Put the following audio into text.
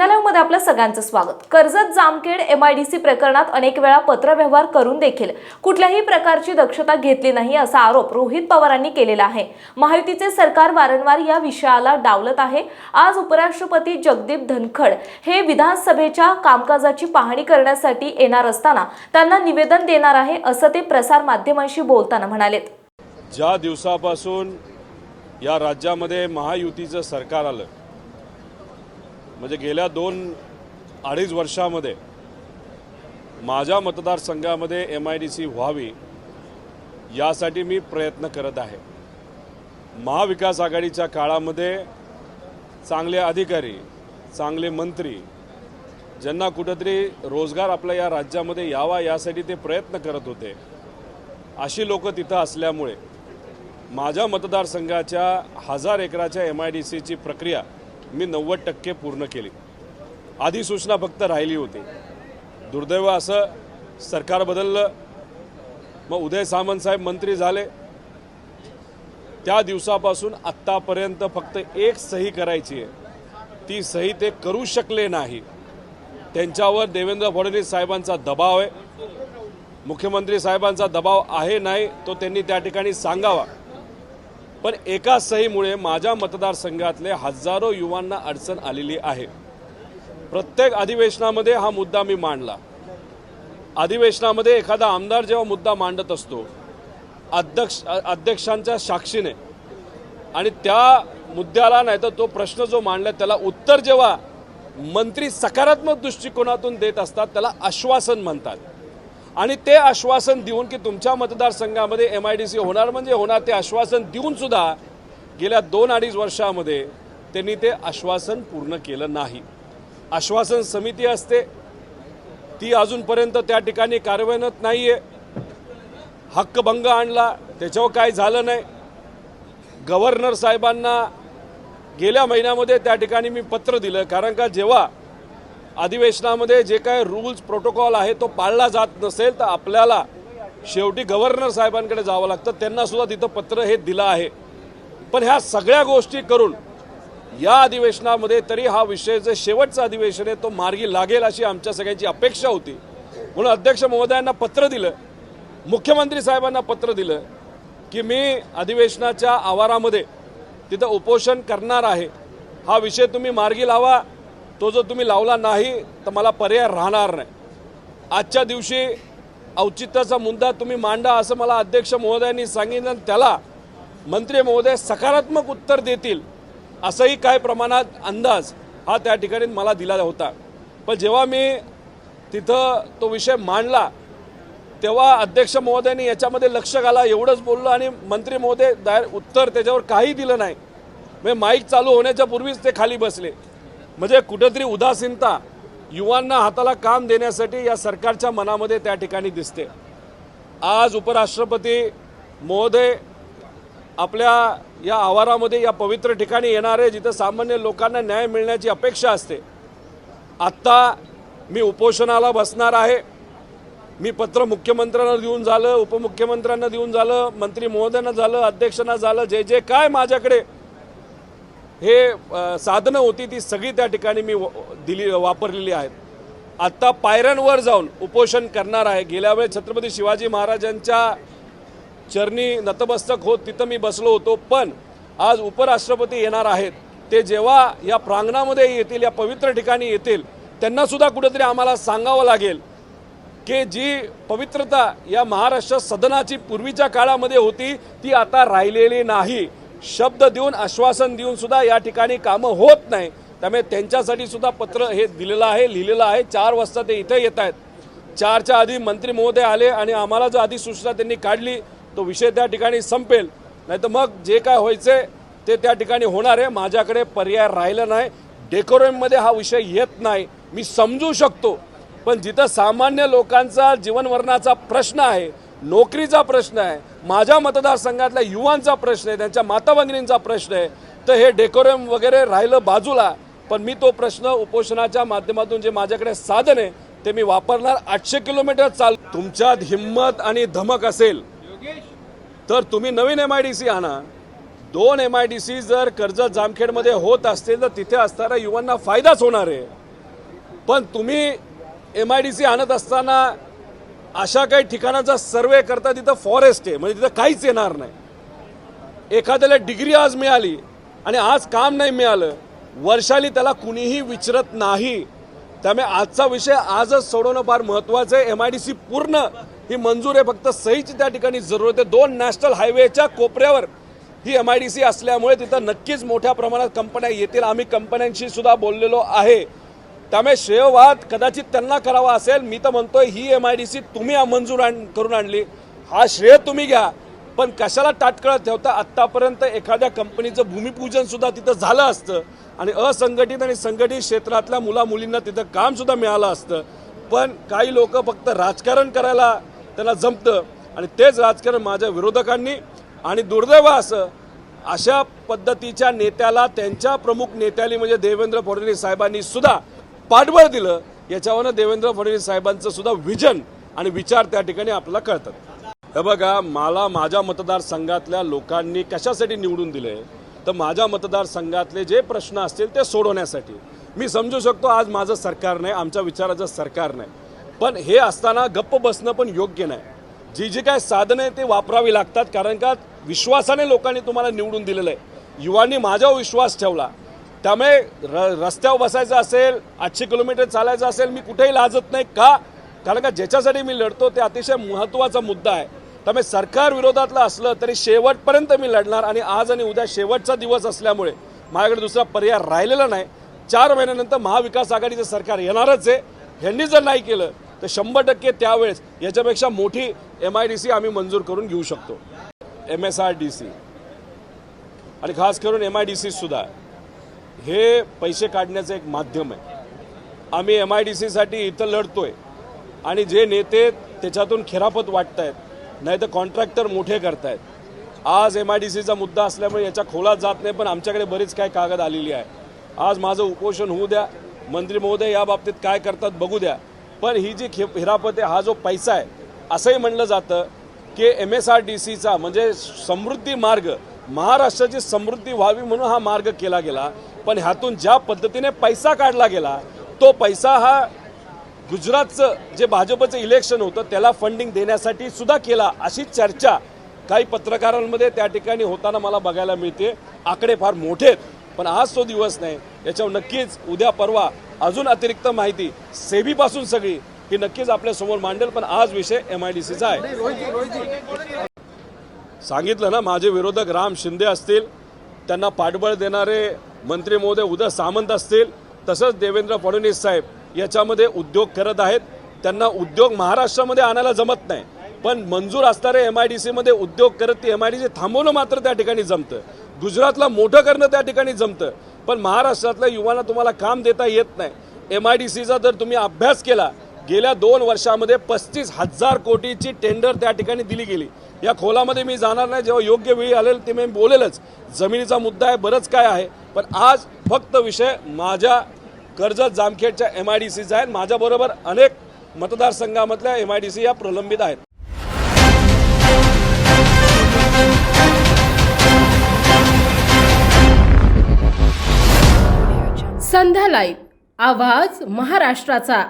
संध्यालामध्ये आपलं सगळ्यांचं स्वागत. कर्जत जामखेड एमआयडीसी प्रकरणात अनेक वेळा पत्रव्यवहार करून देखील कुठल्याही प्रकारची दक्षता घेतली नाही असा आरोप रोहित पवारांनी केलेला आहे. महायुतीचे सरकार वारंवार या विषयाला डावलत आहे. आज उपराष्ट्रपती जगदीप धनखड हे विधानसभेच्या कामकाजाची पाहणी करण्यासाठी येणार असताना त्यांना निवेदन देणार आहे असं ते प्रसार माध्यमांशी बोलताना म्हणालेत. ज्या दिवसापासून या राज्यामध्ये महायुतीचं सरकार आलं म्हणजे गेल्या दोन अडीच वर्षामध्ये माझ्या मतदारसंघामध्ये एम आय डी सी व्हावी यासाठी मी प्रयत्न करत आहे. महाविकास आघाडीच्या काळामध्ये चांगले अधिकारी चांगले मंत्री ज्यांना कुठंतरी रोजगार आपल्या या राज्यामध्ये यावा यासाठी ते प्रयत्न करत होते. अशी लोक तिथं असल्यामुळे माझ्या मतदारसंघाच्या हजार एकराच्या एम आय डी सीची प्रक्रिया मी नव्वद टक्के पूर्ण केली. अधिसूचना फक्त राहिली होती. दुर्दैव असं सरकार बदललं. मग उदय सामंतसाहेब मंत्री झाले. त्या दिवसापासून आत्तापर्यंत फक्त एक सही करायची आहे. ती सही ते करू शकले नाही. त्यांच्यावर देवेंद्र फडणवीस साहेबांचा दबाव आहे. मुख्यमंत्री साहेबांचा दबाव आहे नाही तो त्यांनी त्या ठिकाणी सांगावा. पण एका सहीमुळे माझ्या मतदारसंघातले हजारो युवांना अडचण आलेली आहे. प्रत्येक अधिवेशनामध्ये हा मुद्दा मी मांडला. अधिवेशनामध्ये एखादा आमदार जेव्हा मुद्दा मांडत असतो अध्यक्ष अध्यक्षांच्या साक्षीने आणि त्या मुद्द्याला नाही तर तो प्रश्न जो मांडला त्याला उत्तर जेव्हा मंत्री सकारात्मक दृष्टिकोनातून देत असतात त्याला आश्वासन म्हणतात. आणि ते आश्वासन देऊन की तुमच्या मतदारसंघामध्ये एम आय डी सी होणार म्हणजे होणार ते आश्वासन देऊनसुद्धा गेल्या दोन अडीच वर्षामध्ये त्यांनी ते आश्वासन पूर्ण केलं नाही. आश्वासन समिती असते ती अजूनपर्यंत त्या ठिकाणी कार्यान्वित नाही आहे हक्कभंग आणला त्याच्यावर काय झालं नाही. गव्हर्नर साहेबांना गेल्या महिन्यामध्ये त्या ठिकाणी मी पत्र दिलं कारण का जेव्हा अधिवेशनामध्ये जे काय रूल्स प्रोटोकॉल आहे तो पाळला जात नसेल तर आपल्याला शेवटी गव्हर्नर साहेबांकडे जावं लागतं. त्यांना सुद्धा तिथं पत्र हे दिलं आहे. पण ह्या सगळ्या गोष्टी करून या अधिवेशनामध्ये तरी हा विषय जे शेवटचं अधिवेशन आहे तो मार्गी लागेल अशी आमच्या सगळ्यांची अपेक्षा होती. म्हणून अध्यक्ष महोदयांना पत्र दिलं मुख्यमंत्री साहेबांना पत्र दिलं की मी अधिवेशनाच्या आवारामध्ये तिथं उपोषण करणार आहे. हा विषय तुम्ही मार्गी लावा. तो जर तुम्ही लावला नाही तर मला पर्याय राहणार नाही. आजच्या दिवशी औचित्याचा मुद्दा तुम्ही मांडा असं मला अध्यक्ष महोदयांनी सांगितलं आणि त्याला मंत्री महोदय सकारात्मक उत्तर देतील असंही काही प्रमाणात अंदाज हा त्या ठिकाणी मला दिला होता. पण जेव्हा मी तिथं तो विषय मांडला तेव्हा अध्यक्ष महोदयांनी याच्यामध्ये लक्ष घाला एवढंच बोललो आणि मंत्री महोदय दायर उत्तर त्याच्यावर काही दिलं नाही. म्हणजे माईक चालू होण्याच्या पूर्वीच ते खाली बसले. म्हणजे कुठेतरी उदासीनता युवांना हाताला काम देण्यासाठी या सरकारच्या मनामध्ये त्या ठिकाणी दिसते. आज उपराष्ट्रपती महोदय आपल्या या आवारामध्ये या पवित्र ठिकाणी येणार आहे जिथं सामान्य लोकांना न्याय मिळण्याची अपेक्षा असते. आत्ता मी उपोषणाला बसणार आहे. मी पत्र मुख्यमंत्र्यांना देऊन झालं उपमुख्यमंत्र्यांना देऊन झालं मंत्री महोदयांना झालं अध्यक्षांना झालं जे जे काय माझ्याकडे हे साधनं होती ती सगळी त्या ठिकाणी मी व- दिली वापरलेली आहेत. आत्ता पायऱ्यांवर जाऊन उपोषण करणार आहे. गेल्या वेळेस छत्रपती शिवाजी महाराजांच्या चरणी नतमस्तक होत तिथं मी बसलो होतो पण आज उपराष्ट्रपती येणार आहेत. ते जेव्हा या प्रांगणामध्ये येतील या पवित्र ठिकाणी येतील त्यांनासुद्धा कुठेतरी आम्हाला सांगावं लागेल की जी पवित्रता या महाराष्ट्र सदनाची पूर्वीच्या काळामध्ये होती ती आता राहिलेली नाही. शब्द देऊन आश्वासन देऊन सुद्धा या ठिकाणी कामं होत नाही. त्यामुळे त्यांच्यासाठी सुद्धा पत्र हे दिलेलं आहे लिहिलेलं आहे. चार वाजता ते इथं येत आहेत. चारच्या आधी मंत्री महोदय आले आणि आम्हाला जो अधिसूचना त्यांनी काढली तो विषय त्या ठिकाणी संपेल. नाही तर मग जे काय व्हायचे ते त्या ठिकाणी होणार आहे. माझ्याकडे पर्याय राहिला नाही. डेकोरेममध्ये हा विषय येत नाही. मी समजू शकतो. पण जिथं सामान्य लोकांचा जीवनवर्णाचा प्रश्न आहे नोकरीचा प्रश्न आहे माझ्या मतदारसंघातल्या युवांचा प्रश्न आहे त्यांच्या माताभगिनींचा प्रश्न आहे. तर हे डेकोरेम वगैरे राहिलं बाजूला पण मी तो प्रश्न उपोषणाच्या माध्यमातून जे माझ्याकडे साधन आहे ते मी वापरणार. आठशे किलोमीटर चाल तुमच्यात हिंमत आणि धमक असेल तर तुम्ही नवीन एम आय डी सी आणा. दोन एम आय डी सी जर कर्जत जामखेडमध्ये होत असतील तर तिथे असणाऱ्या युवांना फायदाच होणार आहे. पण तुम्ही एम आय डी सी आणत असताना अशा काही ठिकाणाचा सर्वे करता तिथं फॉरेस्ट आहे. म्हणजे तिथं काहीच येणार नाही. एखाद्याला डिग्री आज मिळाली आणि आज काम नाही मिळालं वर्षाली त्याला कुणीही विचारत नाही. त्यामुळे आजचा विषय आजच सोडवणं फार महत्त्वाचं आहे. एम आय डी सी पूर्ण ही मंजूर आहे. फक्त सहीची त्या ठिकाणी जरूरत आहे दोन नॅशनल हायवेच्या कोपऱ्यावर ही एम आय डी सी असल्यामुळे तिथं नक्कीच मोठ्या प्रमाणात कंपन्या येतील. आम्ही कंपन्यांशी सुद्धा बोललेलो आहे. त्यामुळे श्रेयवाद कदाचित त्यांना करावा असेल. मी तर म्हणतोय ही एम आय डी सी तुम्ही मंजूर आण करून आणली. हा श्रेय तुम्ही घ्या. पण कशाला ताटकळत ठेवता? आत्तापर्यंत एखाद्या कंपनीचं भूमिपूजन सुद्धा तिथं झालं असतं. आणि असंघटित आणि संघटित क्षेत्रातल्या मुला मुलींना तिथं काम सुद्धा मिळालं असतं. पण काही लोक फक्त राजकारण करायला त्यांना जमतं. आणि तेच राजकारण माझ्या विरोधकांनी आणि दुर्दैव असं अशा पद्धतीच्या नेत्याला त्यांच्या प्रमुख नेत्याली म्हणजे देवेंद्र फडणवीस साहेबांनी सुद्धा पाठबळ दिलं याच्यावरनं देवेंद्र फडणवीस साहेबांचं सुद्धा विजन आणि विचार त्या ठिकाणी आपल्याला कळतात. हे बघा मला माझ्या मतदारसंघातल्या लोकांनी कशासाठी निवडून दिले? तर माझ्या मतदारसंघातले जे प्रश्न असतील ते सोडवण्यासाठी. मी समजू शकतो आज माझं सरकार नाही आमच्या विचाराचं सरकार नाही. पण हे असताना गप्प बसणं पण योग्य नाही. जी जी काय साधनं आहे ते वापरावी लागतात कारण का विश्वासाने लोकांनी तुम्हाला निवडून दिलेलं आहे. युवांनी माझ्यावर विश्वास ठेवला. त्यामुळे र रस्त्यावर बसायचं असेल आठशे किलोमीटर चालायचं असेल मी कुठेही लाजत नाही. का? कारण का ज्याच्यासाठी मी लढतो ते अतिशय महत्त्वाचा मुद्दा आहे. त्यामुळे सरकार विरोधातलं असलं तरी शेवटपर्यंत मी लढणार आणि आज आणि उद्या शेवटचा दिवस असल्यामुळे माझ्याकडे दुसरा पर्याय राहिलेला नाही. चार महिन्यानंतर महाविकास आघाडीचं सरकार येणारच आहे. ह्यांनी जर नाही केलं तर शंभर टक्के त्यावेळेस याच्यापेक्षा मोठी एम आय डी सी आम्ही मंजूर करून घेऊ शकतो. M S R D C आणि खास करून एम आय डी सी सुद्धा. हे पैसे काढण्याचं एक माध्यम आहे. आम्ही एम आय डी सीसाठी इथं लढतोय. आणि जे नेते त्याच्यातून खिरापत वाटत आहेत नाही तर कॉन्ट्रॅक्टर मोठे करतायत. आज एम आय डी सीचा मुद्दा असल्यामुळे याच्या खोलात जात नाही पण आमच्याकडे बरीच काय कागद आलेली आहे. आज माझं उपोषण होऊ द्या. मंत्री महोदय या बाबतीत काय करतात बघू द्या. पण ही जी खे हिरापत आहे हा जो पैसा आहे असंही म्हणलं जातं की एम एस आर डी सीचा म्हणजे समृद्धी मार्ग महाराष्ट्राची समृद्धी व्हावी म्हणून हा मार्ग केला गेला. पण ह्यातून ज्या पद्धतीने पैसा काढला गेला तो पैसा हा गुजरातचं जे भाजपचं इलेक्शन होतं त्याला फंडिंग देण्यासाठी सुद्धा केला अशी चर्चा काही पत्रकारांमध्ये त्या ठिकाणी होताना मला बघायला मिळते. आकडे फार मोठे आहेत पण आज तो दिवस नाही. याच्यावर नक्कीच उद्या परवा अजून अतिरिक्त माहिती सेबीपासून सगळी ही नक्कीच आपल्यासमोर मांडेल पण आज विषय एम आय डी सीचा आहे. सांगितलं ना माझे विरोधक राम शिंदे असतील त्यांना पाठबळ देणारे मंत्री महोदय उदय सामंत असतील तसंच देवेंद्र फडणवीस साहेब याच्यामध्ये उद्योग करत आहेत. त्यांना उद्योग महाराष्ट्रामध्ये आणायला जमत नाही. पण मंजूर असणारे एम आय डी सीमध्ये उद्योग करत ती एम आय डी सी थांबवणं मात्र त्या ठिकाणी जमतं. गुजरातला मोठं करणं त्या ठिकाणी जमतं. पण महाराष्ट्रातल्या युवांना तुम्हाला काम देता येत नाही. एम आय डी सीचा जर तुम्ही अभ्यास केला गेल्या दोन वर्षामध्ये पस्तीस हजार कोटीची टेंडर त्या ठिकाणी दिली गेली. या खोलामध्ये मी जाणार नाही जेव्हा योग्य वेळी आलेल ते मी बोलेलच. जमिनीचा मुद्दा आहे बरंच काय आहे. पण आज फक्त विषय माझ्या कर्जत जामखेडच्या एम आय डी सीचा आहे. माझ्याबरोबर अनेक मतदारसंघामधल्या एम आय डी सी या प्रलंबित आहेत. संध्या लाईव्ह. आवाज महाराष्ट्राचा.